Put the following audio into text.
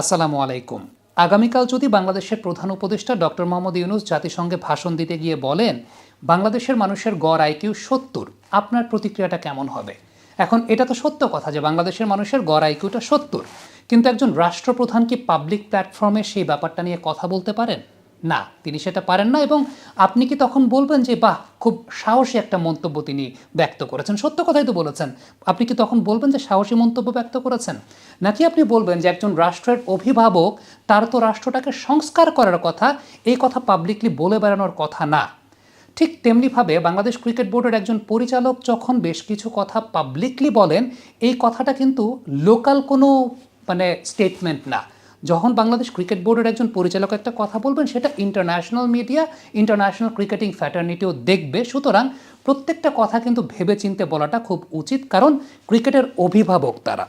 আসসালামু আলাইকুম। আগামীকাল যদি বাংলাদেশের প্রধান উপদেষ্টা ডক্টর মোহাম্মদ ইউনুস জাতিসংঘে ভাষণ দিতে গিয়ে বলেন, বাংলাদেশের মানুষের গড় আইকিউ সত্তর, আপনার প্রতিক্রিয়াটা কেমন হবে? এখন এটা তো সত্য কথা যে বাংলাদেশের মানুষের গড় আইকিউটা সত্তর। কিন্তু একজন রাষ্ট্রপ্রধান কি পাবলিক প্ল্যাটফর্মে সেই ব্যাপারটা নিয়ে কথা বলতে পারেন? না, তিনি সেটা পারেন না এবং আপনি কি তখন বলবেন যে, বাহ খুব সাহসী একটা মন্তব্য তিনি ব্যক্ত করেছেন। সত্য কথাই তো বলেছেন। আপনি কি তখন বলবেন যে সাহসী মন্তব্য ব্যক্ত করেছেন? নাকি আপনি বলবেন যে একজন রাষ্ট্রের অভিভাবক, তার তো রাষ্ট্রটাকে সংস্কার করার কথা, এই কথা পাবলিকলি বলে বেড়ানোর কথা না। ঠিক তেমনিভাবে বাংলাদেশ ক্রিকেট বোর্ডের একজন পরিচালক যখন বেশ কিছু কথা পাবলিকলি বলেন, এই কথাটা কিন্তু লোকাল কোনো মানে স্টেটমেন্ট না। যখন বাংলাদেশ ক্রিকেট বোর্ডের একজন পরিচালক একটা কথা বলবেন, সেটা ইন্টারন্যাশনাল মিডিয়া ইন্টারন্যাশনাল ক্রিকেটিং ফ্যাটার্নিটিও দেখবে। সুতরাং প্রত্যেকটা কথা কিন্তু ভেবে চিনতে বলাটা খুব উচিত, কারণ ক্রিকেটের অভিভাবক তারা।